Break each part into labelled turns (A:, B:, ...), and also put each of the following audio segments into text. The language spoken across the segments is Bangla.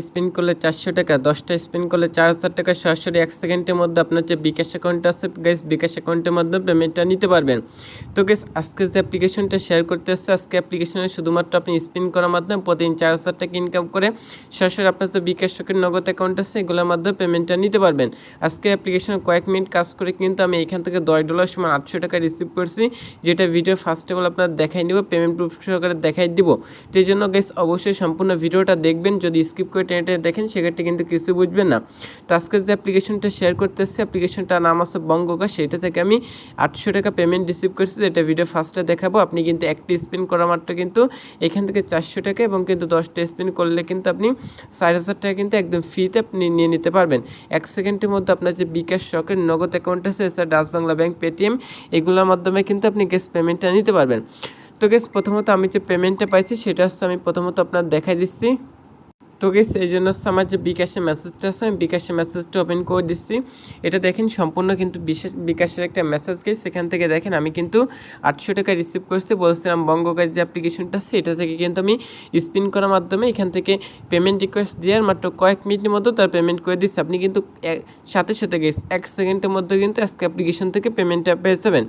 A: স্পিন করলে চারশো টাকা, দশটা স্পিন করলে চার হাজার টাকা, সরাসরি এক সেকেন্ডের মধ্যে আপনার যে বিকাশ অ্যাকাউন্ট আছে গ্যাস বিকাশ অ্যাকাউন্টের মাধ্যমে পেমেন্টটা নিতে পারবেন। তো গ্যাস আজকে যে অ্যাপ্লিকেশনটা শেয়ার করতে আসছে, আজকে অ্যাপ্লিকেশনে শুধুমাত্র আপনি স্পিন করার মাধ্যমে প্রতিদিন চার হাজার টাকা ইনকাম করে সরাসরি আপনার যে বিকাশ নগদ অ্যাকাউন্ট আছে, এগুলোর মাধ্যমে পেমেন্টটা নিতে পারবেন। আজকে অ্যাপ্লিকেশনে কয়েক মিনিট কাজ করে কিন্তু আমি এখান থেকে দশ ডলার সমান আটশো টাকা রিসিভ করছি, যেটা ভিডিও ফার্স্ট অফ অল আপনার দেখাই নেব পেমেন্ট প্রুফ সহকারে দেখাই দিব। তো এই জন্য গ্যাস অবশ্যই সম্পূর্ণ ভিডিওটা দেখবেন, যদি স্কিপ করে টেনে টেনে দেখেন, সেক্ষেত্রে কিন্তু কিছু বুঝবেন না। তো আজকে যে অ্যাপ্লিকেশনটা শেয়ার করতে এসেছি অ্যাপ্লিকেশনটার নাম আছে বঙ্গকা সেটা থেকে আমি আটশো টাকা পেমেন্ট রিসিভ করছি, যেটা ভিডিও ফার্স্টে দেখাবো। আপনি কিন্তু একটি স্পিন করা মাত্র কিন্তু এখান থেকে চারশো টাকা এবং কিন্তু দশটা স্পিন করলে কিন্তু আপনি সাড়ে হাজার টাকা কিন্তু একদম ফ্রিতে আপনি নিয়ে নিতে পারবেন। এক সেকেন্ডের মধ্যে আপনার যে বিকাশ শখের নগদ অ্যাকাউন্ট আছে, এছাড়া ডাচ বাংলা ব্যাংক, পেটিএম, এগুলোর মাধ্যমে কিন্তু আপনি গ্যাস পেমেন্টটা নিতে পারবেন। তো গ্যাস প্রথমত আমি যে পেমেন্টটা পাইছি, সেটা হচ্ছে আমি প্রথমত আপনার দেখাই দিচ্ছি। তো গেস এই জন্য হচ্ছে আমার যে বিকাশের মেসেজটা আছে, আমি বিকাশের মেসেজটা ওপেন করে দিচ্ছি। এটা দেখেন, সম্পূর্ণ কিন্তু বিশেষ বিকাশের একটা মেসেজ গেছে সেখান থেকে দেখেন, আমি কিন্তু আটশো টাকা রিসিভ করছি। বলছিলাম বঙ্গকার যে অ্যাপ্লিকেশনটা আছে, এটা থেকে কিন্তু আমি স্পিন করার মাধ্যমে এখান থেকে পেমেন্ট রিকোয়েস্ট দেওয়ার মাত্র কয়েক মিনিটের মধ্যে তার পেমেন্ট করে দিচ্ছি। আপনি কিন্তু সাথে সাথে গেস এক সেকেন্ডের মধ্যে কিন্তু আজকে অ্যাপ্লিকেশন থেকে পেমেন্টটা পেয়ে যাবেন।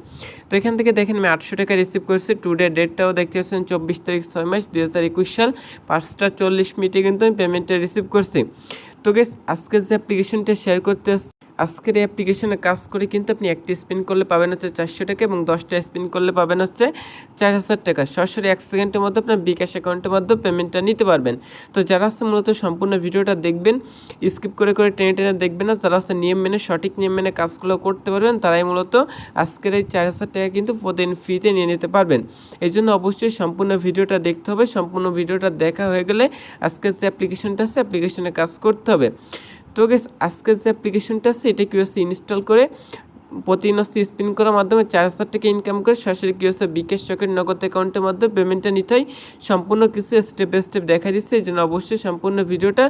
A: তো এখান থেকে দেখেন, আমি আটশো টাকা রিসিভ করছি। টুডে ডেটটাও দেখতে পাচ্ছেন, চব্বিশ তারিখ ছয় মাস, দুই হাজার একুশ সাল। পাঁচটা চল্লিশ মিনিটে কিন্তু আমি পেমেন্টটা রিসিভ করছি। তো গেস আজকে যে অ্যাপ্লিকেশনটা শেয়ার করতে আজকের এই অ্যাপ্লিকেশনে কাজ করে কিন্তু আপনি একটি স্পিন করলে পাবেন হচ্ছে চারশো টাকা এবং দশটা স্পিন করলে পাবেন হচ্ছে চার হাজার টাকা। সরাসরি এক সেকেন্ডের মধ্যে আপনার বিকাশ অ্যাকাউন্টের মাধ্যমে পেমেন্টটা নিতে পারবেন। তো যারা হচ্ছে মূলত সম্পূর্ণ ভিডিওটা দেখবেন স্কিপ করে করে টেনে টেনে দেখবেন না যারা হচ্ছে নিয়ম মেনে, সঠিক নিয়ম মেনে কাজগুলো করতে পারবেন, তারাই মূলত আজকের এই চার হাজার টাকা কিন্তু প্রতিদিন ফ্রিতে নিয়ে নিতে পারবেন। এই জন্য অবশ্যই সম্পূর্ণ ভিডিওটা দেখতে হবে, সম্পূর্ণ ভিডিওটা দেখা হয়ে গেলে আজকের যে অ্যাপ্লিকেশনটা আছে অ্যাপ্লিকেশনে কাজ করতে হবে। তো গেস আজকের যে অ্যাপ্লিকেশনটা আছে, এটা কি হচ্ছে ইনস্টল করে প্রতিদিন হচ্ছে স্পিন করার মাধ্যমে চার হাজার টাকা ইনকাম করে সরাসরি কি হচ্ছে বিকাশ চকের নগদ অ্যাকাউন্টের মাধ্যমে পেমেন্টটা নিতে হয়। সম্পূর্ণ কিছু স্টেপ বাই স্টেপ দেখা দিচ্ছে, এই জন্য অবশ্যই সম্পূর্ণ ভিডিওটা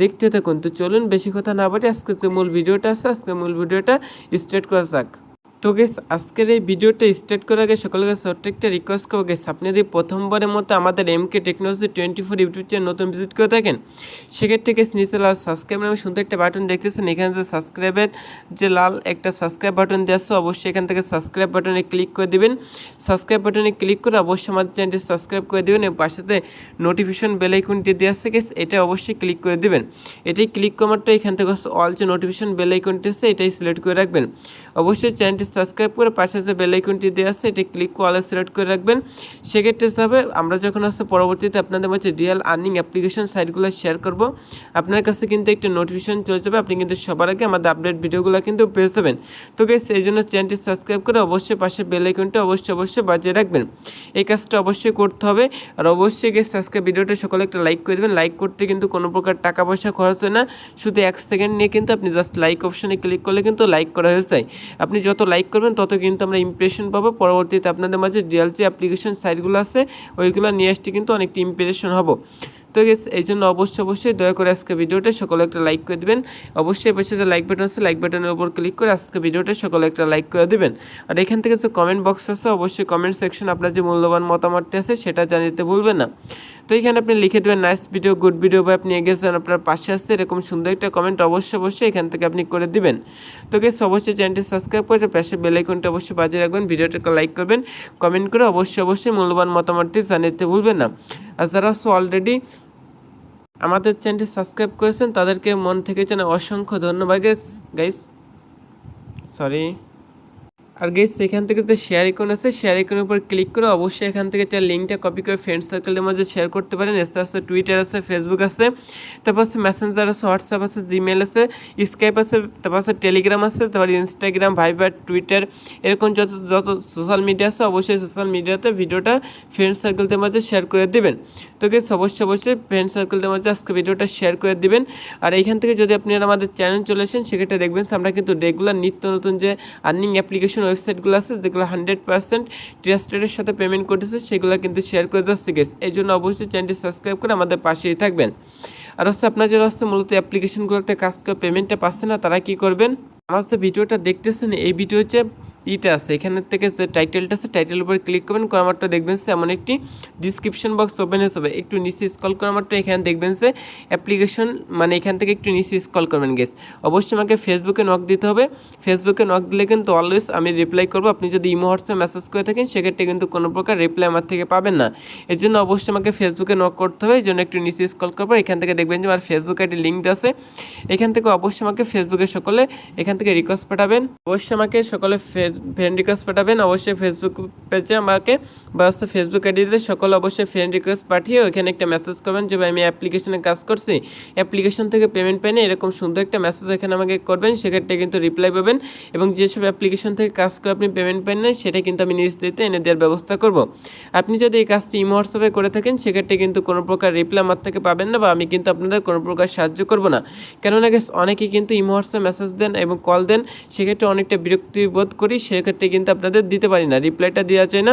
A: দেখতে থাকুন। তো চলুন, বেশি কথা না বাড়ি আজকে যে মূল ভিডিওটা আছে আজকে মূল ভিডিওটা স্টার্ট করা যাক। তো গেস আজকের এই ভিডিওটা স্টার্ট করার আগে সকলকে ছোট্ট একটা রিকোয়েস্ট করব গেস আপনি যদি প্রথমবারের মতো আমাদের M K technology twenty four YouTube channel নতুন ভিজিট করে থাকেন, সেক্ষেত্রে গেস নিচে লাল সাবস্ক্রাইব নামে সুন্দর একটা বাটন দেখতেছেন, এখানে যে সাবস্ক্রাইবের যে লাল একটা সাবস্ক্রাইব বাটন দেওয়া আছে, অবশ্যই এখান থেকে সাবস্ক্রাইব বাটনে ক্লিক করে দিবেন। সাবস্ক্রাইব বাটনে ক্লিক করে অবশ্যই আমাদের চ্যানেলটি সাবস্ক্রাইব করে দেবেন এবং পাশেতে নোটিফিকেশন বেল আইকনটি দেওয়া আছে গেস এটা অবশ্যই ক্লিক করে দিবেন। এটাই ক্লিক করার এখান থেকে অল যে নোটিফিকেশন বেল আইকনটি আছে, এটাই সিলেক্ট করে রাখবেন। অবশ্যই চ্যানেলটি সাবস্ক্রাইব করে পাশে যে বেল আইকনটি দেওয়া আছে, এটি ক্লিক করে সিলেক্ট করে রাখবেন। সেক্ষেত্রে হিসাবে আমরা যখন হচ্ছে পরবর্তীতে আপনাদের মাঝে রিয়েল আর্নিং অ্যাপ্লিকেশন সাইটগুলো শেয়ার করব। আপনার কাছে কিন্তু একটা নোটিফিকেশন চলে যাবে। আপনি কিন্তু সবার আগে আমাদের আপডেট ভিডিওগুলো কিন্তু পেয়ে যাবেন। তো গেস এই জন্য চ্যানেলটি সাবস্ক্রাইব করে অবশ্যই পাশে বেল আইকনটি অবশ্যই অবশ্যই বাজিয়ে রাখবেন। এই কাজটা অবশ্যই করতে হবে। আর অবশ্যই গেস আজকে ভিডিওটা সকলে একটা লাইক করে দেবেন। লাইক করতে কিন্তু কোনো প্রকার টাকা পয়সা খরচ হয় না। শুধু এক সেকেন্ড নিয়ে কিন্তু আপনি জাস্ট লাইক অপশনে ক্লিক করলে কিন্তু লাইক করা হয়ে যায়। আপনি যত লাইক করবেন, তত কিন্তু আমরা ইমপ্রেশন পাবো। পরবর্তীতে আপনাদের মাঝে রিয়াল যে অ্যাপ্লিকেশন সাইটগুলো আছে, ওইগুলো নিয়ে আসতে কিন্তু অনেকটা ইমপ্রেশন হব। তো গেস এই জন্য অবশ্যই অবশ্যই দয়া করে আজকে ভিডিওটা সকলে একটা লাইক করে দেবেন। অবশ্যই পাশে যে লাইক বাটন আছে লাইক বাটনের উপর ক্লিক করে আজকে ভিডিওটা সকলে একটা লাইক করে দেবেন। আর এখান থেকে যে কমেন্ট বক্স আছে, অবশ্যই কমেন্ট সেকশন আপনার যে মূল্যবান মতামতটি আছে, সেটা জানিতে ভুলবেন না। তো এখানে আপনি লিখে দেবেন নাইস ভিডিও গুড ভিডিও বা আপনি এগিয়ে যান আপনার পাশে আসছে এরকম সুন্দর একটা কমেন্ট অবশ্যই অবশ্যই এখান থেকে আপনি করে দিবেন। তো গেস অবশ্যই চ্যানেলটি সাবস্ক্রাইব করে পাশে বেল আইকনটা অবশ্যই বাজিয়ে রাখবেন, ভিডিওটাকে লাইক করবেন। কমেন্ট করে অবশ্যই অবশ্যই মূল্যবান মতামতটি জানিতে ভুলবেন না। আর যারা অলরেডি আমাদের চ্যানেলটি সাবস্ক্রাইব করেছেন, তাদেরকে মন থেকে জানাই অসংখ্য ধন্যবাদ গাইস সরি আর গেস সেখান থেকে যে শেয়ার আইকন আছে শেয়ার আইকনের উপর ক্লিক করে অবশ্যই এখান থেকে তার লিঙ্কটা কপি করে ফ্রেন্ড সার্কেলের মধ্যে শেয়ার করতে পারেন। এছাড়া আছে টুইটার আছে ফেসবুক আছে। তারপর আছে মেসেঞ্জার আছে হোয়াটসঅ্যাপ আছে জিমেল আছে স্কাইপ আছে, তারপর আছে টেলিগ্রাম আছে, তারপর ইনস্টাগ্রাম ভাইবার টুইটার এরকম যত যত সোশ্যাল মিডিয়া আছে, অবশ্যই সোশ্যাল মিডিয়াতে ভিডিওটা ফ্রেন্ড সার্কেলদের মাঝে শেয়ার করে দেবেন। তো গেস অবশ্যই অবশ্যই ফ্রেন্ড সার্কেলদের মাঝে আজকে ভিডিওটা শেয়ার করে দিবেন। আর এইখান থেকে যদি আপনি আমাদের চ্যানেল চলে আসেন, সেক্ষেত্রে দেখবেন আমরা কিন্তু রেগুলার নিত্য নতুন যে আর্নিং অ্যাপ্লিকেশন ওয়েবসাইটগুলো আছে, যেগুলো হান্ড্রেড পার্সেন্ট ট্রাস্টেডের সাথে পেমেন্ট করতেছে, সেগুলো কিন্তু শেয়ার করে যাচ্ছে গেস এই জন্য অবশ্যই চ্যানেলটি সাবস্ক্রাইব করে আমাদের পাশেই থাকবেন। আর হচ্ছে আপনার যারা হচ্ছে মূলত অ্যাপ্লিকেশনগুলোতে কাজ করে পেমেন্টটা পাচ্ছে না, তারা কি করবেন? আমার ভিডিওটা দেখতেছেন, এই ভিডিও হচ্ছে ইটা আছে, এখানের থেকে যে টাইটেলটা আছে টাইটেলের উপরে ক্লিক করবেন করা মাত্র দেখবেন সে এমন একটি ডিসক্রিপশন বক্স ওপেন যাবে একটু নিচে স্কল মাত্র এখানে দেখবেন যে অ্যাপ্লিকেশন মানে এখান থেকে একটু নিচে স্কল করবেন গেস অবশ্যই আমাকে ফেসবুকে নক দিতে হবে। ফেসবুকে নক দিলে কিন্তু অলওয়েজ আমি রিপ্লাই করব। আপনি যদি ইমো, হোয়াটসঅ্যাপ মেসেজ করে থাকেন, সেক্ষেত্রে কিন্তু কোনো প্রকার রিপ্লাই আমার থেকে পাবেন না। এর জন্য অবশ্যই আমাকে ফেসবুকে নক করতে হবে। এই জন্য একটু নিচে স্কল করব এখান থেকে দেখবেন যে আমার ফেসবুকে একটি লিঙ্ক আছে। এখান থেকে অবশ্যই আমাকে ফেসবুকে সকলে, এখান থেকে রিকোয়েস্ট পাঠাবেন। অবশ্যই আমাকে সকলে ফ্রেন্ড রিকোয়েস্ট পাঠাবেন। অবশ্যই ফেসবুক পেজে আমাকে বা ফেসবুক আইডিতে সকলে অবশ্যই ফ্রেন্ড রিকোয়েস্ট পাঠিয়ে ওইখানে একটা মেসেজ করবেন যে আমি অ্যাপ্লিকেশনে কাজ করছি। অ্যাপ্লিকেশন থেকে পেমেন্ট পাইনি এরকম সুন্দর একটা মেসেজ এখানে আমাকে করবেন। সেক্ষেত্রে কিন্তু রিপ্লাই পাবেন এবং যেসব অ্যাপ্লিকেশন থেকে কাজ করে আপনি পেমেন্ট পান না সেটা কিন্তু আমি নিজ দিতে এনে দেওয়ার ব্যবস্থা করব। আপনি যদি এই কাজটি ইমো হোয়াটসঅ্যাপে করে থাকেন, সেক্ষেত্রে কিন্তু কোনো প্রকার রিপ্লাই আমার থেকে পাবেন না বা আমি কিন্তু আপনাদের কোনো প্রকার সাহায্য করব না। কেননা গেস অনেকেই কিন্তু ইমো হোয়াটসঅ্যাপ মেসেজ দেন এবং কল দেন, সেক্ষেত্রে অনেকটা বিরক্তি বোধ করি, সেক্ষেত্রে কিন্তু আপনাদের দিতে পারি না, রিপ্লাইটা দেওয়া যায় না।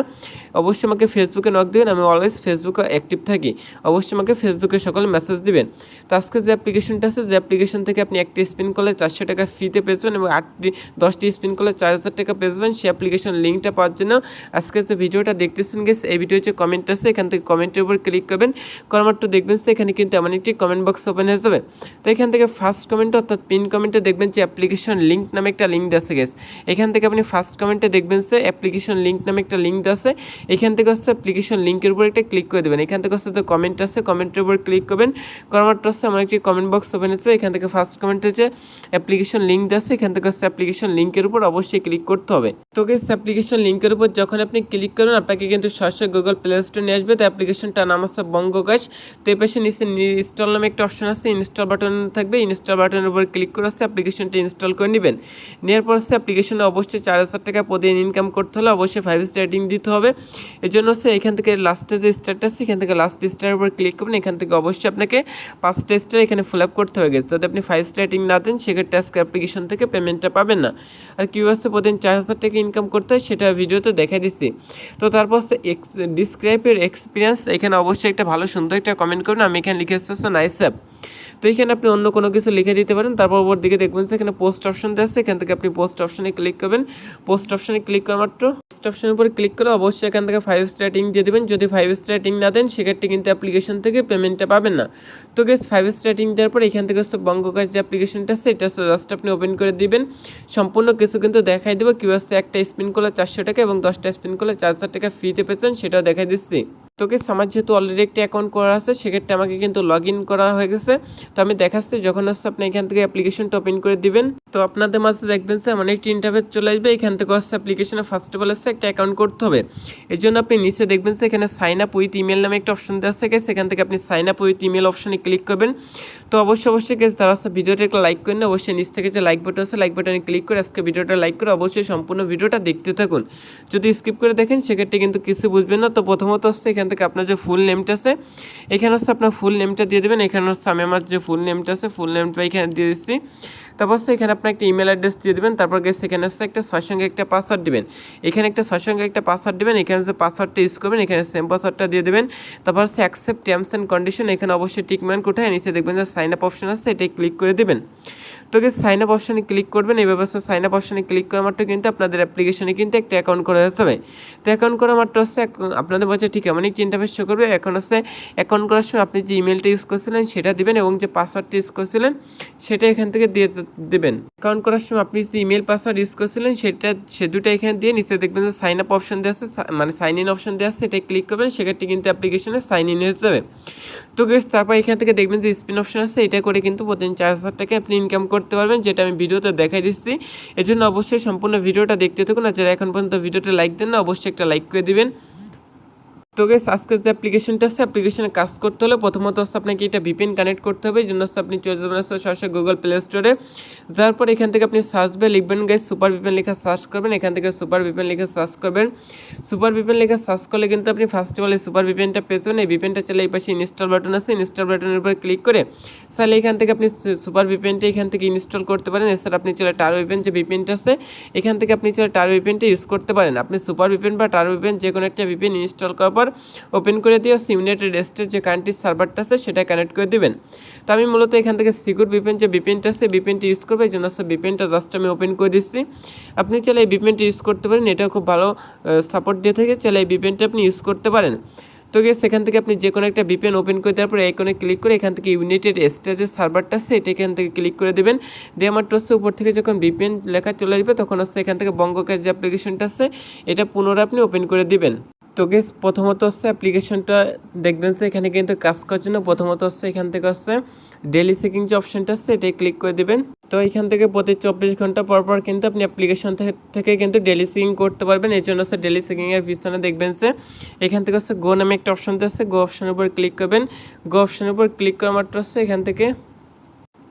A: অবশ্যই আমাকে ফেসবুকে নক দেবেন, আমি অলওয়েজ ফেসবুকে অ্যাক্টিভ থাকি। অবশ্যই আমাকে ফেসবুকে সকলে মেসেজ দিবেন। তো আজকে যে অ্যাপ্লিকেশনটা আছে, যে অ্যাপ্লিকেশন থেকে আপনি একটি স্পিন করলে চারশো টাকা ফ্রিতে পেয়েছেন এবং আটটি, দশটি স্পিন করলে চার হাজার টাকা পেয়েছেন সেই অ্যাপ্লিকেশন লিঙ্কটা পাওয়ার জন্য আজকে যে ভিডিওটা দেখতেছেন গেস এই ভিডিও যে কমেন্ট আছে, এখান থেকে কমেন্টের উপর ক্লিক করবেন। করার মাত্র দেখবেন সে এখানে কিন্তু এমন একটি কমেন্ট বক্স ওপেন হয়ে যাবে। তো এখান থেকে ফার্স্ট কমেন্ট অর্থাৎ পিন কমেন্টে দেখবেন যে অ্যাপ্লিকেশন লিঙ্ক নামে একটা লিঙ্ক আছে গেছে এখান থেকে আপনি ফার্স্ট কমেন্টে দেখবেন যে অ্যাপ্লিকেশন লিঙ্ক নামে একটা লিঙ্ক আছে। এখান থেকে হচ্ছে অ্যাপ্লিকেশন লিঙ্কের উপর একটা ক্লিক করে দেবেন। এখান থেকে হচ্ছে তো কমেন্ট আছে কমেন্টের উপর ক্লিক করবেন। করার হচ্ছে আমার একটি কমেন্ট বক্স ওপেন হচ্ছে এখান থেকে ফার্স্ট কমেন্টে যে অ্যাপ্লিকেশন লিঙ্ক আছে, এখান থেকে হচ্ছে অ্যাপ্লিকেশন লিঙ্কের উপর অবশ্যই ক্লিক করতে হবে। তো গেস অ্যাপ্লিকেশন লিঙ্কের উপর যখন আপনি ক্লিক করবেন, আপনাকে কিন্তু সরাসরি গুগল প্লে স্টোর নিয়ে আসবে। তো অ্যাপ্লিকেশনটার নাম হচ্ছে বঙ্গগাছ তো এই পাশে নিচে ইনস্টল নামে একটা অপশন আছে। ইনস্টল বাটন থাকবে। ইনস্টল বাটনের উপর ক্লিক করে হচ্ছে অ্যাপ্লিকেশনটা ইনস্টল করে নেবেন। নেওয়ার পর হচ্ছে অ্যাপ্লিকেশনে অবশ্যই চার হাজার টাকা প্রতিদিন ইনকাম করতে হলে অবশ্যই ফাইভ স্টার রেটিং দিতে হবে। এই জন্য হচ্ছে এখান থেকে লাস্টে যে স্টারটা আছে, এখান থেকে লাস্ট স্টারের উপর ক্লিক করবেন। এখান থেকে অবশ্যই আপনাকে পাঁচটা স্টার এখানে ফিল আপ করতে হবে গেছে যদি আপনি ফাইভ স্টার রেটিং না দেন, সেক্ষেত্রে আজকে অ্যাপ্লিকেশন থেকে পেমেন্টটা পাবেন না। আর কী আছে প্রতিদিন চার হাজার টাকা ইনকাম করতে হয়, সেটা ভিডিওতে দেখা দিচ্ছি। তো তারপর হচ্ছে এক্স ডিসক্রাইবের এক্সপিরিয়েন্স এখানে অবশ্যই একটা ভালো সুন্দর একটা কমেন্ট করুন আমি এখানে লিখে এসেছি নাইস অ্যাপ তো এখানে আপনি অন্য কোনো কিছু লিখে দিতে পারেন। তারপর ওপর দিকে দেখবেন যে এখানে পোস্ট অপশন আছে। এখান থেকে আপনি পোস্ট অপশনে ক্লিক করবেন। পোস্ট অপশনে ক্লিক করা মাত্র পোস্ট অপশনের উপর ক্লিক করে অবশ্যই এখান থেকে ফাইভ স্টার রেটিং দিয়ে দেবেন। যদি ফাইভ স্টার রেটিং না দেন, সেক্ষেত্রে কিন্তু অ্যাপ্লিকেশন থেকে পেমেন্টটা পাবেন না। তো গেস ফাইভ স্টার রেটিং দেওয়ার পর এখান থেকে হচ্ছে বঙ্গকাজ যে অ্যাপ্লিকেশনটা আছে, এটা জাস্ট আপনি ওপেন করে দিবেন। সম্পূর্ণ কিছু কিন্তু দেখাই দেবো। কী হচ্ছে, একটা স্পিন করলে চারশো টাকা এবং দশটা স্পিন করলে চার হাজার টাকা ফ্রিতে পেয়েছেন, সেটাও দেখাই দিচ্ছি। তোকে আমার যেহেতু অলরেডি একটি অ্যাকাউন্ট করা আছে, সেক্ষেত্রে আমাকে কিন্তু লগ করা হয়ে গেছে। তো আমি দেখাচ্ছি যখন হচ্ছে আপনি এখান থেকে অ্যাপ্লিকেশনটা ওপেন করে দিবেন। তো আপনাদের মাঝে দেখবেন যে এমন একটি ইন্টারভেস চলে আসবে। এখান থেকে হচ্ছে অ্যাপ্লিকেশনে ফার্স্ট অফ অল হচ্ছে একটা অ্যাকাউন্ট করতে হবে। এই জন্য আপনি নিচে দেখবেন যে এখানে সাইন আপ উইথ ইমেল নামে একটা অপশন দেওয়া আছে সেখান থেকে আপনি সাইন আপ উইথ ইমেল অপশনে ক্লিক করবেন। তো অবশ্যই অবশ্যই গেছে যারা হচ্ছে ভিডিওটা একটা লাইক করেন অবশ্যই নিচ থেকে যে লাইক বাটন আছে লাইক বাটনে ক্লিক করে আজকে ভিডিওটা লাইক করে অবশ্যই সম্পূর্ণ ভিডিওটা দেখতে থাকুন। যদি স্কিপ করে দেখেন, সেক্ষেত্রে কিন্তু কিছু বুঝবেন না। তো প্রথমত হচ্ছে এখান থেকে আপনার যে ফুল নেমটা আছে, এখানে হচ্ছে আপনার ফুল নেমটা দিয়ে দেবেন। এখানে হচ্ছে আমি আমার যে ফুল নেমটা আছে ফুল নেমটা এখানে দিয়ে দিচ্ছি। তারপর হচ্ছে এখানে আপনার একটা ইমেল অ্যাড্রেস দিয়ে দেবেন, তারপর গেছে এখানে হচ্ছে একটা ছয় সঙ্গে একটা পাসওয়ার্ড দেবেন। এখানে একটা ছয় সঙ্গে একটা পাসওয়ার্ড দেবেন, এখানে যে পাসওয়ার্ডটা ইউজ করবেন, এখানে সেম পাসওয়ার্ডটা দিয়ে দেবেন। তারপর সে অ্যাকসেপ্ট টার্মস অ্যান্ড কন্ডিশন এখানে অবশ্যই টিকম্যান কোথায় নিচে দেখবেন যে সাইন আপ অপশন আছে, এটাই ক্লিক করে দেবেন। তো সাইন আপ অপশানে ক্লিক করবেন, এই ব্যবস্থা সাইন আপ অপশানে ক্লিক করা মাত্র কিন্তু আপনাদের অ্যাপ্লিকেশনে কিন্তু একটা অ্যাকাউন্ট করা হবে। তো অ্যাকাউন্ট করা মাত্র হচ্ছে আপনাদের বলছে, ঠিক এমন একটি ইন্টারফেস শো করবে। এখন হচ্ছে অ্যাকাউন্ট করার সময় আপনি যে ইমেলটা ইউজ করছিলেন, সেটা দিবেন এবং যে পাসওয়ার্ডটা ইউজ করছিলেন, সেটা এখান থেকে দিয়ে দেবেন। অ্যাকাউন্ট করার সময় আপনি যে ইমেল পাসওয়ার্ড ইউজ করছিলেন, সেটা, সে দুটো এখানে দিয়ে নিচে দেখবেন যে সাইন আপ অপশন দেওয়া আছে মানে সাইন ইন অপশন দেওয়া আছে এটাই ক্লিক করবেন, সেক্ষেত্রে কিন্তু অ্যাপ্লিকেশনে সাইন ইন হয়ে যাবে। তো গেস তারপর এখান থেকে দেখবেন যে স্পিন অপশন আছে, এটা করে কিন্তু প্রতিদিন চার হাজার টাকা আপনি ইনকাম করতে পারবেন, যেটা আমি ভিডিওতে দেখাই দিচ্ছি। এই জন্য অবশ্যই সম্পূর্ণ ভিডিওটা দেখতে থাকুন, আর যারা এখন পর্যন্ত ভিডিওটা লাইক দেন না, অবশ্যই একটা লাইক করে দিবেন। তো গেস আজকের যে অ্যাপ্লিকেশনটা আছে অ্যাপ্লিকেশনে কাজ করতে হলে প্রথমত হচ্ছে আপনাকে এটা ভিপিএন কানেক্ট করতে হবে জন্য হচ্ছে আপনি চলে যাবেন হচ্ছে সরাসরি গুগল প্লে স্টোরে যাওয়ার পর এখান থেকে আপনি সার্চ বে লিখবেন গাইজ সুপার ভিপিএন লেখা সার্চ করবেন এখান থেকে সুপার ভিপিএন লেখা সার্চ করবেন সুপার ভিপিএন লেখা সার্চ করলে কিন্তু আপনি ফার্স্ট অফ অল এই সুপার ভিপিএনটা পেয়েছেন এই ভিপিএনটা চলে এই পাশে ইনস্টল বাটন আছে ইনস্টল বাটনের উপর ক্লিক করে তাহলে এখান থেকে আপনি সুপার ভিপিএনটা এখান থেকে ইনস্টল করতে পারেন এছাড়া আপনি চলে টার ভিপিএন যে ভিপিএনটা আছে এখান থেকে আপনি চলে টার ভিপিএনটা ইউজ করতে পারেন আপনি সুপার ভিপিএন বা টার ভিপিএন যে কোনো একটা ভিপিএন ইনস্টল করার পর পর ওপেন করে দিয়ে ইউনাইটেড স্টেট যে কান্ট্রির সার্ভারটা আছে সেটা কানেক্ট করে দিবেন। তো আমি মূলত এখান থেকে সিকিউর বিপেন যে বিপেনটা আছে বিপিএনটা ইউজ করব, এই জন্য হচ্ছে বিপিএনটা জাস্ট আমি ওপেন করে দিচ্ছি। আপনি চাইলে এই বিপিএনটা ইউজ করতে পারেন এটা খুব ভালো সাপোর্ট দিয়ে থাকে, চাইলে এই বিপেনটা আপনি ইউজ করতে পারেন। তো গিয়ে সেখান থেকে আপনি যে কোনো একটা বিপেন ওপেন করে দেওয়ার পরে আইকনে ক্লিক করে এখান থেকে ইউনাইটেড স্টেটের সার্ভারটা আছে, এটা এখান থেকে ক্লিক করে দেবেন। দিয়ে আমার হচ্ছে উপর থেকে যখন বিপেন লেখা চলে আসবে, তখন হচ্ছে এখান থেকে বঙ্গকার যে অ্যাপ্লিকেশনটা আছে, এটা পুনরায় আপনি ওপেন করে দিবেন। তো গেস প্রথমত হচ্ছে অ্যাপ্লিকেশনটা দেখবেন যে এখানে কিন্তু কাজ করার জন্য প্রথমত হচ্ছে এখান থেকে হচ্ছে ডেলি সেকিং যে অপশনটা আছে, এটাই ক্লিক করে দিবেন। তো এখান থেকে প্রতি চব্বিশ ঘণ্টা পর পর কিন্তু আপনি অ্যাপ্লিকেশন থেকে কিন্তু ডেলি চেকিং করতে পারবেন। এই জন্য হচ্ছে ডেলি চেকিংয়ের পিছনে দেখবেন যে এখান থেকে হচ্ছে গো নামে একটা অপশন আছে গো অপশনের উপর ক্লিক করবেন। গো অপশনের উপর ক্লিক করা মাত্র হচ্ছে এখান থেকে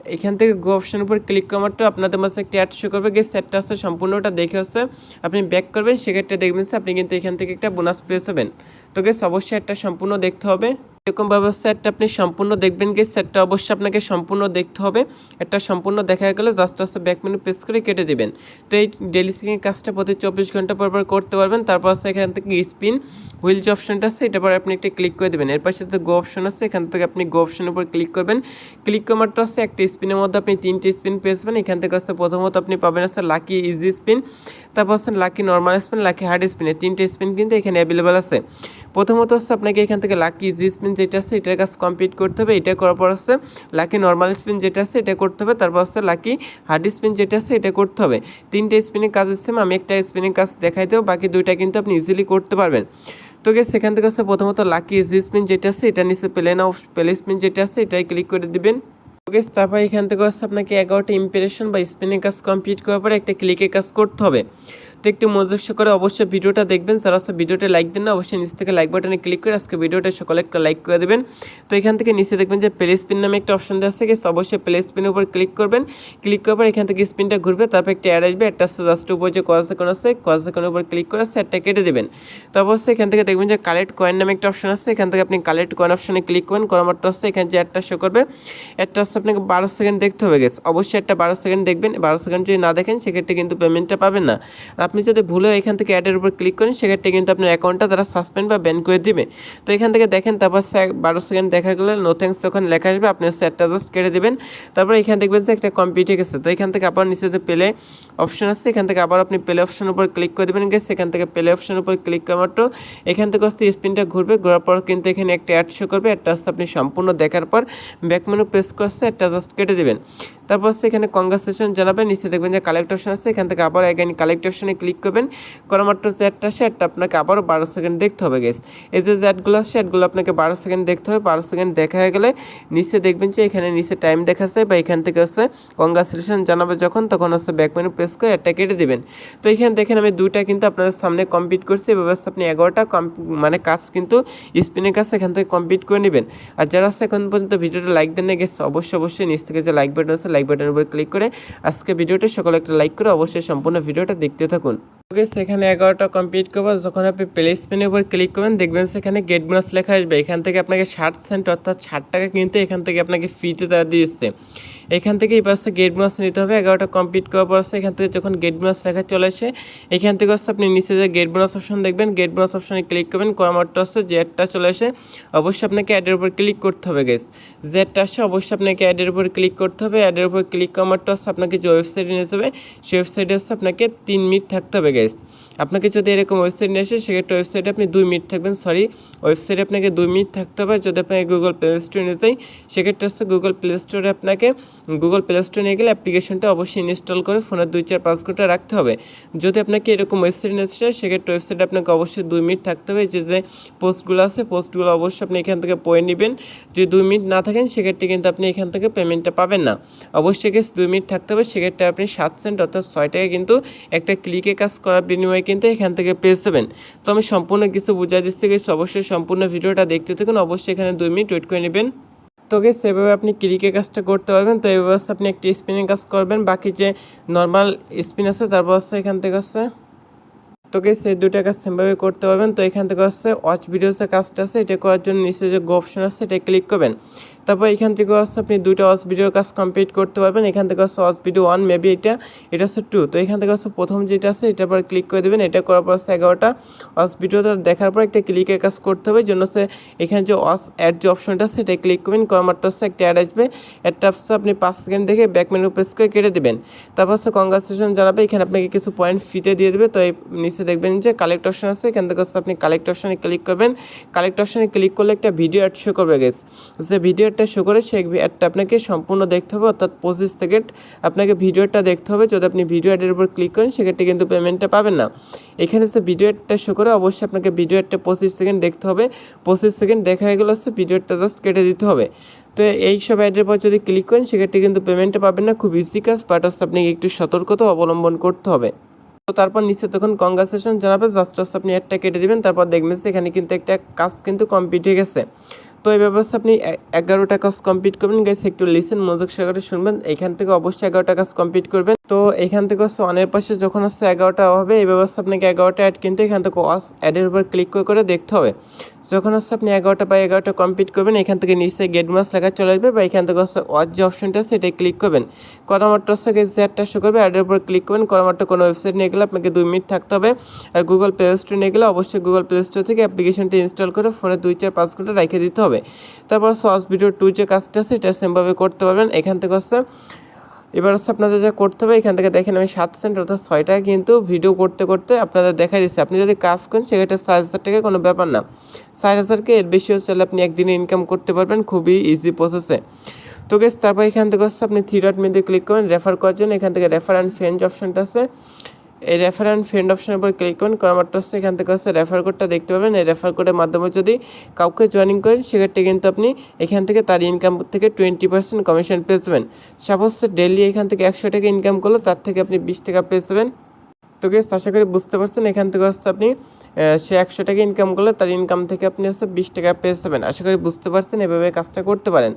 A: এখান থেকে গো অপশান উপর ক্লিক করা মাত্র আপনাদের মাঝে একটি অ্যাড শো করবে। গিয়ে সেটটা হচ্ছে সম্পূর্ণটা দেখে হচ্ছে আপনি ব্যাক করবেন। সেক্ষেত্রে দেখবেন আপনি কিন্তু এখান থেকে একটা বোনাস পেয়ে যাবেন। তো গেস অবশ্যই একটা সম্পূর্ণ দেখতে হবে। এরকমভাবে সেটটা আপনি সম্পূর্ণ দেখবেন গিয়ে, সেটটা অবশ্যই আপনাকে সম্পূর্ণ দেখতে হবে। একটা সম্পূর্ণ দেখা গেলে জাস্ট হচ্ছে ব্যাক মেনু প্রেস করে কেটে দিবেন। তো এই ডেলি সিকিং কাজটা প্রতি চব্বিশ ঘণ্টা পর পর করতে পারবেন। তারপর হচ্ছে এখান থেকে স্পিন হুইল যে অপশনটা আছে, এটা পরে আপনি একটা ক্লিক করে দেবেন। এর পাশে যে গো অপশন আছে, এখান থেকে আপনি গো অপশনের উপর ক্লিক করবেন। ক্লিক করা হচ্ছে একটা স্পিনের মধ্যে আপনি তিনটে স্পিন পেয়ে যাবেন এখান থেকে হচ্ছে প্রথমত আপনি পাবেন হচ্ছে লাকি ইজি স্পিন তারপর হচ্ছে lucky normal spin lucky hard spin তিনটে স্পিন কিন্তু এখানে অ্যাভেলেবেল আছে। প্রথমত হচ্ছে আপনাকে এখান থেকে লাকি ইজি স্পিন যেটা আছে, এটার কাজ কমপ্লিট করতে হবে। এটা করার পর হচ্ছে লাকি নর্মাল স্পিন যেটা আছে, এটা করতে হবে। তারপর হচ্ছে লাকি হার্ড স্পিন যেটা আছে, এটা করতে হবে। তিনটে স্পিনের কাজ সেম আমি একটা স্পিনের কাজ দেখাই দেবো, বাকি দুইটা কিন্তু আপনি ইজিলি করতে পারবেন। তো গিয়ে সেখান থেকে হচ্ছে প্রথমত লাকি ইজি স্পিন যেটা আছে, এটা নিচে প্লে নাও। প্লে স্পিন যেটা আছে, এটাই ক্লিক করে দিবেন। ওকে তারপর এখান থেকে হচ্ছে আপনাকে এগারোটা ইম্প্রেশন বা স্পিনের কাজ কমপ্লিট করার পরে একটা ক্লিকে কাজ করতে হবে। তো একটু মনোযোগ করে অবশ্যই ভিডিওটা দেখবেন। যারা হচ্ছে ভিডিওটা লাইক দেন না, অবশ্যই নিচ থেকে লাইক বাটনে ক্লিক করে আজকে ভিডিওটা সকলে একটা লাইক করে দেবেন। তো এখান থেকে নিচে দেখবেন যে প্লে স্পিন নামে একটা অপশন দেওয়া আছে। অবশ্যই প্লে স্পিনের উপর ক্লিক করবেন। ক্লিক করার পর এখান থেকে স্পিনটা ঘুরবে, তারপর একটা অ্যাড আসবে। একটা আসছে জাস্ট উপর যে কয়েন সেকেন্ড আছে কয়েন সেকেন্ডের উপর ক্লিক করে সেটটা কেটে দেবেন। তো অবশ্যই এখান থেকে দেখবেন যে কালেক্ট কয়েন নামে একটা অপশন আছে। এখান থেকে আপনি কালেক্ট কয়েন অপশনে ক্লিক করবেন। করা মাত্র হচ্ছে এখানে যে একটা শো করবে একটা হচ্ছে আপনাকে বারো সেকেন্ড দেখতে হবে গেছে অবশ্যই একটা বারো সেকেন্ড দেখবেন। বারো সেকেন্ড যদি না দেখেন, সেক্ষেত্রে কিন্তু পেমেন্টটা পাবেন না। আপনি যদি ভুলেও এখান থেকে অ্যাডের উপর ক্লিক করেন, সেক্ষেত্রে কিন্তু আপনার অ্যাকাউন্টটা তারা সাসপেন্ড বা ব্যান করে দিবে। তো এখান থেকে দেখেন, তারপর বারো সেকেন্ড দেখা গেলে নো থ্যাংকস ওখানে লেখা আসবে, আপনি সেটটা জাস্ট কেটে দেবেন। তারপর এখানে দেখবেন যে একটা কমপ্লিট হয়ে গেছে, তো এখান থেকে আবার নিচে যে পেলে অপশন আছে, এখান থেকে আবার আপনি প্লে অপশনের উপর ক্লিক করে দেবেন গেছে এখান থেকে প্লে অপশনের উপর ক্লিক করা মাত্র এখান থেকে হচ্ছে স্পিনটা ঘুরবে, ঘোরার পর কিন্তু এখানে একটা অ্যাড শো করবে। একটা হচ্ছে আপনি সম্পূর্ণ দেখার পর ব্যাক মেনু প্রেস করছে একটা জাস্ট কেটে দেবেন। তারপর হচ্ছে এখানে জানাবেন, নিচে দেখবেন যে কালেক্ট অপশন আছে, এখান থেকে আবার এগেন কালেক্ট অপশনে ক্লিক করবেন। করা মাত্র চ্যাটটা সেটটা আপনাকে আবারও বারো সেকেন্ড দেখতে হবে গেস এই যে চ্যাটগুলো আছে চ্যাটগুলো আপনাকে বারো সেকেন্ড দেখতে হবে। বারো সেকেন্ড দেখা হয়ে গেলে নিচে দেখবেন যে এখানে নিচে টাইম দেখাচ্ছে বা এখান থেকে হচ্ছে কংগ্রাচুলেশন জানাবে যখন, তখন হচ্ছে ব্যাক মেনু প্রেস করে একটা কেটে দেবেন। তো এখানে দেখেন আমি দুইটা কিন্তু আপনাদের সামনে কমপ্লিট করছি। এভাবে আপনি এগারোটা মানে কাজ কিন্তু স্পিনের কাছে এখান থেকে কমপ্লিট করে নেবেন। আর যারা আছে এখন পর্যন্ত ভিডিওটা লাইক দেন না গেছে অবশ্যই অবশ্যই নিচ থেকে যে লাইক বাটন আছে লাইক বাটনের উপর ক্লিক করে আজকে ভিডিওটা সকলে একটা লাইক করে অবশ্যই সম্পূর্ণ ভিডিওটা দেখতে থাকুন। ওকে সেখানে এগারোটা কমপ্লিট করব। যখন আপনি প্লেসমেন্টের উপর ক্লিক করবেন, দেখবেন সেখানে গেট বোনাস লেখা আসবে। এখান থেকে আপনাকে ষাট সেন্ট অর্থাৎ ষাট টাকা কিনতে এখান থেকে আপনাকে ফ্রিতে তারা দিয়েছে। এখান থেকে এই পাশে গেট বোনাস নিতে হবে, এগারোটা কমপ্লিট করার পর এখান থেকে যখন গেট বোনাস লেখা চলে আসে, এখান থেকে হচ্ছে আপনি নিচে যে গেট বোনাস অপশন দেখবেন গেট বোনাস অপশনে ক্লিক করবেন করামারটা হচ্ছে যে চলে আসে, অবশ্যই আপনাকে অ্যাডের উপর ক্লিক করতে হবে গেস যে অ্যাডটা আসে অবশ্যই আপনাকে অ্যাডের উপর ক্লিক করতে হবে অ্যাডের উপর ক্লিক করামারটা হচ্ছে আপনাকে যে ওয়েবসাইটে নিয়ে যাবে, সেই ওয়েবসাইটে হচ্ছে আপনাকে তিন মিনিট থাকতে হবে গেস আপনাকে যদি এরকম ওয়েবসাইট নিয়ে আসে, সেক্ষেত্রে ওয়েবসাইটে আপনি দুই মিনিট থাকবেন সরি ওয়েবসাইটে আপনাকে দুই মিনিট থাকতে হবে। যদি আপনাকে গুগল প্লে স্টোরে নিয়ে যাই, সেক্ষেত্রে হচ্ছে গুগল প্লে স্টোরে আপনাকে গুগল প্লে স্টোরে নিয়ে গেলে অ্যাপ্লিকেশনটা অবশ্যই ইনস্টল করে ফোনের দুই চার পাঁচ ঘণ্টা রাখতে হবে। যদি আপনাকে এরকম ওয়েবসাইট নিয়ে আসে, সেক্ষেত্রে ওয়েবসাইটে আপনাকে অবশ্যই দুই মিনিট থাকতে হবে। যে যে পোস্টগুলো আছে পোস্টগুলো অবশ্যই আপনি এখান থেকে পড়ে নেবেন। যদি দুই মিনিট না থাকেন, সেক্ষেত্রে কিন্তু আপনি এখান থেকে পেমেন্টটা পাবেন না। অবশ্যই গেস দুই মিনিট থাকতে হবে। সেক্ষেত্রে আপনি সাত সেন্ট অর্থাৎ ছয় টাকা কিন্তু একটা ক্লিকে কাজ করার বিনিময়ে কিন্তু এখান থেকে পেয়ে যাবেন। তো আমি সম্পূর্ণ কিছু বুঝাই দিচ্ছি গেছি অবশ্যই সম্পূর্ণ ভিডিওটা দেখতে থাকুন। অবশ্যই এখানে দুই মিনিট ওয়েট করে নেবেন। তো গেস সেভাবে আপনি ক্রিকের কাজটা করতে পারবেন। তো এইভাবে হচ্ছে আপনি একটি স্পিনের কাজ করবেন। বাকি যে নর্মাল স্পিন আছে তারপর হচ্ছে এখান থেকে হচ্ছে তো গেস এই দুটো কাজ সেমভাবে করতে পারবেন। তো এখান থেকে হচ্ছে ওয়াচ ভিডিওসের কাজটা আছে। এটা করার জন্য নিচে যে গো অপশন আছে, এটা ক্লিক করবেন। তারপর এখান থেকে হচ্ছে আপনি দুইটা ওয়াচ ভিডিওর কাজ কমপ্লিট করতে পারবেন। এখান থেকে হচ্ছে অস ভিডিও ওয়ান মেবি এটা এটা হচ্ছে টু তো এখান থেকে হচ্ছে প্রথম যেটা আছে, এটার পর ক্লিক করে দেবেন। এটা করার পর হচ্ছে এগারোটা ওয়াচ ভিডিওটা দেখার পর একটা ক্লিকের কাজ করতে হবে। জন্য হচ্ছে এখানে যে অস অ্যাড যে অপশনটা এটা ক্লিক করবেন। করার মাত্র হচ্ছে একটা অ্যাড আসবে। অ্যাডটা হচ্ছে আপনি পাঁচ সেকেন্ড দেখে ব্যাক মেনু প্রেস করে কেটে দেবেন। তারপর হচ্ছে কংগ্রাচুলেশন জানাবে। এখানে আপনাকে কিছু পয়েন্ট ফিতে দিয়ে দেবে। তো এই নিচে দেখবেন যে কালেক্ট অপশন আছে। এখান থেকে হচ্ছে আপনি কালেক্ট অপশনে ক্লিক করবেন। কালেক্ট অপশনে ক্লিক করলে একটা ভিডিও অ্যাড শো করবে গেস যে ভিডিও অ্যাডটা শো করে সেই অ্যাডটা আপনাকে সম্পূর্ণ দেখতে হবে। অর্থাৎ পঁচিশ সেকেন্ড আপনাকে ভিডিওটা দেখতে হবে। যদি আপনি ভিডিও অ্যাডের উপর ক্লিক করেন, সেক্ষেত্রে কিন্তু পেমেন্টটা পাবেন না। এখানে যে ভিডিও অ্যাডটা শো করে, অবশ্যই আপনাকে ভিডিও অ্যাডটা পঁচিশ সেকেন্ড দেখতে হবে। পঁচিশ সেকেন্ড দেখা হয়ে গেলে হচ্ছে ভিডিও অ্যাডটা জাস্ট কেটে দিতে হবে। তো এই সব অ্যাডের পর যদি ক্লিক করেন, সেক্ষেত্রে কিন্তু পেমেন্টটা পাবেন না। খুব ইজি কাজ বাট হচ্ছে আপনাকে একটু সতর্কতা অবলম্বন করতে হবে। তো তারপর নিচে তখন কংগ্রাচুলেশন জানাবে। জাস্ট জাস্ট আপনি একটা কেটে দিবেন। তারপর দেখবেন এখানে কিন্তু একটা কাজ কিন্তু কমপ্লিট হয়ে গেছে। তো এই ব্যবস্থা আপনি এগারোটা কাজ কমপ্লিট করবেন। গাইস একটু লিসেন মজুক সাগরে শুনবেন। এখান থেকে অবশ্যই এগারোটা কাজ কমপ্লিট করবেন। তো এখান থেকে হচ্ছে অনের পাশে যখন হচ্ছে এগারোটা হবে, এই ব্যবস্থা আপনাকে এগারোটা অ্যাড কিন্তু এখান থেকে অস অ্যাডের উপর ক্লিক করে করে দেখতে হবে। যখন হচ্ছে আপনি এগারোটা বা এগারোটা কমপ্লিট করবেন, এখান থেকে নিচে গেট মাস লেখা চলে আসবে বা এখান থেকে হচ্ছে ওয়াচ যে অপশনটা আছে এটাই ক্লিক করবেন। করা মাত্র হচ্ছে যে অ্যাডটা শো করবে অ্যাডের উপর ক্লিক করবেন। করা মাত্র কোনো ওয়েবসাইট নিয়ে গেলে আপনাকে দুই মিনিট থাকতে হবে। আর গুগল প্লে স্টোর নিয়ে গেলে অবশ্যই গুগল প্লে স্টোর থেকে অ্যাপ্লিকেশনটি ইনস্টল করে ফোনে দুই চার পাঁচ ঘণ্টা রেখে দিতে হবে। তারপর সস ভিডিও টু যে কাজটা আছে, এটা সেমভাবে করতে পারবেন। এখান থেকে হচ্ছে এবার হচ্ছে আপনাদের যা করতে হবে, এখান থেকে দেখেন আমি সাত সেন্ট অর্থাৎ ছয় টাকা কিন্তু ভিডিও করতে করতে আপনাদের দেখাই দিচ্ছে। আপনি যদি কাজ করেন, সেক্ষেত্রে চার হাজার টাকা কোনো ব্যাপার না। চার হাজারকে এর বেশি হচ্ছে আপনি একদিনে ইনকাম করতে পারবেন খুবই ইজি প্রসেসে তো গেস তারপর এখান থেকে হচ্ছে আপনি থ্রি ডট মেনুতে ক্লিক করেন রেফার করার জন্য এখান থেকে রেফার অ্যান্ড ফ্রেন্ড অপশানটা আছে। এই রেফার অ্যান্ড ফ্রেন্ড অপশনের উপর ক্লিক করুন, করার মাত্র হচ্ছে এখান থেকে হচ্ছে রেফার কোডটা দেখতে পাবেন। এই রেফার কোডের মাধ্যমে যদি কাউকে জয়েনিং করেন, সেক্ষেত্রে কিন্তু আপনি এখান থেকে তার ইনকাম থেকে টোয়েন্টি পার্সেন্ট কমিশন পেয়ে যাবেন। সাপোজ ডেলি এখান থেকে একশো টাকা ইনকাম করল, তার থেকে আপনি বিশ টাকা পেয়ে যাবেন। তো গেস আশা করি বুঝতে পারছেন, এখান থেকে হচ্ছে আপনি সে একশো টাকা ইনকাম করলে, তার ইনকাম থেকে আপনি হচ্ছে বিশ টাকা পেয়ে যাবেন। আশা করি বুঝতে পারছেন, এভাবে কাজটা করতে পারেন।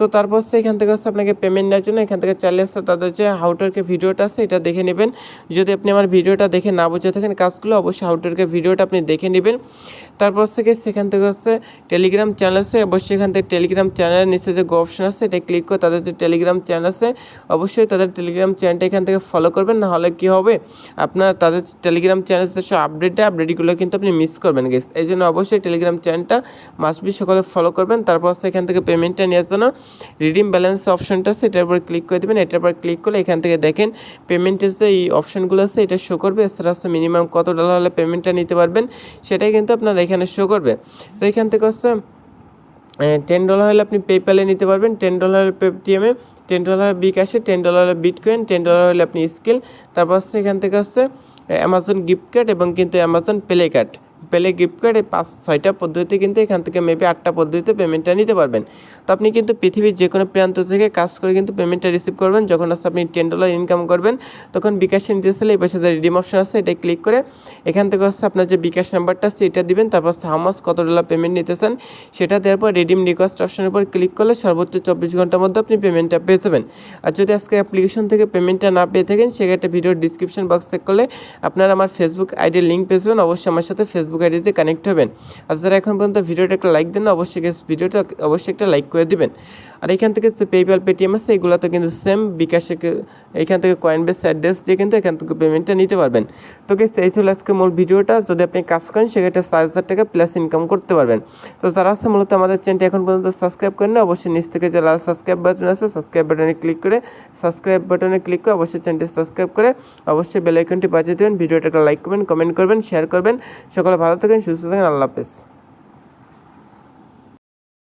A: তো তারপর হচ্ছে এখান থেকে হচ্ছে আপনাকে পেমেন্ট নেওয়ার জন্য এখান থেকে চলে আসছে তাদের যে হাউটারকে ভিডিওটা আছে এটা দেখে নেবেন। যদি আপনি আমার ভিডিওটা দেখে না বুঝে থাকেন কাজগুলো, অবশ্যই হাউটারকে ভিডিওটা আপনি দেখে নেবেন। তারপর গিয়ে সেখান থেকে হচ্ছে টেলিগ্রাম চ্যানেল আছে। অবশ্যই এখান থেকে টেলিগ্রাম চ্যানেলের নিচে যে অপশন আছে, এটা ক্লিক করে তাদের যে টেলিগ্রাম চ্যানেল আছে, অবশ্যই তাদের টেলিগ্রাম চ্যানেলটা এখান থেকে ফলো করবেন, না হলে কী হবে? আপনার তাদের টেলিগ্রাম চ্যানেল যে সব আপডেটটা আপডেটগুলো কিন্তু আপনি মিস করবেন গেস এই জন্য অবশ্যই টেলিগ্রাম চ্যানেলটা মাস্ট বি সকলে ফলো করবেন। তারপর হচ্ছে এখান থেকে পেমেন্টটা নেওয়ার জন্য রিডিম ব্যালেন্স অপশনটা আছে, এটার উপর ক্লিক করে দেবেন। এটার উপর ক্লিক করলে এখান থেকে দেখেন পেমেন্টের যে এই অপশনগুলো আছে, এটা শো করবে। এছাড়া হচ্ছে মিনিমাম কত ডলার হলে পেমেন্টটা নিতে পারবেন, সেটাই কিন্তু আপনার এখানে শো করবে। তো এখান থেকে হচ্ছে টেন ডলার হলে আপনি পেপ্যালে নিতে পারবেন। টেন ডলার পেটিএমে টেন ডলার বিকাশে ten dollar bitcoin ten dollar হলে আপনি স্কিল তারপর হচ্ছে এখান থেকে হচ্ছে অ্যামাজন গিফট কার্ড এবং কিন্তু Amazon play card play gift card এই পাঁচ, ছয়টা পদ্ধতিতে কিন্তু এখান থেকে মেবি আটটা পদ্ধতিতে পেমেন্টটা নিতে পারবেন। তো আপনি কিন্তু পৃথিবীর যে কোনো প্রান্ত থেকে কাজ করে কিন্তু পেমেন্টটা রিসিভ করবেন। যখন হচ্ছে আপনি টেন ডলার ইনকাম করবেন, তখন বিকাশে নিতে চাইলে এই পাশে যে রিডিম অপশন আছে এটা ক্লিক করে এখান থেকে হচ্ছে আপনার যে বিকাশ নাম্বারটা আছে, এটা দিবেন। তারপর হচ্ছে হামাস কত ডলার পেমেন্ট নিতে চান, সেটা দেওয়ার পর রিডিম রিকোয়েস্ট অপশনের উপর ক্লিক করলে সর্বোচ্চ চব্বিশ ঘণ্টার মধ্যে আপনি পেমেন্টটা পেয়ে যাবেন। আর যদি আজকে অ্যাপ্লিকেশন থেকে পেমেন্টটা না পেয়ে থাকেন সেক্ষেত্রে ভিডিওর ডিসক্রিপশন বক্স চেক করলে আপনারা আমার ফেসবুক আইডির লিঙ্ক পেয়ে যাবেন। অবশ্যই আমার সাথে ফেসবুক আইডিতে কানেক্ট হবেন। আর যারা এখন পর্যন্ত ভিডিওটা একটা লাইক দেন অবশ্যই ভিডিওটা অবশ্যই একটা লাইক করে দিবেন। আর এখান থেকে পেপ্যাল পেটিএম আছে, এগুলোতে কিন্তু সেম বিকাশে এখান থেকে কয়েন বেস অ্যাড্রেস দিয়ে কিন্তু এখান থেকে পেমেন্টটা নিতে পারবেন। তো গেস এই ছিল আজকে মূল ভিডিওটা। যদি আপনি কাজ করেন, সেক্ষেত্রে চার হাজার টাকা প্লাস ইনকাম করতে পারবেন। তো যারা আছে, মূলত আমাদের চ্যানেলটি এখন পর্যন্ত সাবস্ক্রাইব করেন না অবশ্যই নিচ থেকে যে লাল সাবস্ক্রাইব বাটন আছে সাবস্ক্রাইব বাটনে ক্লিক করে সাবস্ক্রাইব বাটনে ক্লিক করে অবশ্যই চ্যানেলটি সাবস্ক্রাইব করে অবশ্যই বেল আইকনটি বাজিয়ে দেবেন। ভিডিওটাকে লাইক করবেন কমেন্ট করবেন শেয়ার করবেন। সকলে ভালো থাকেন, সুস্থ থাকেন, আল্লাহ হাফেজ।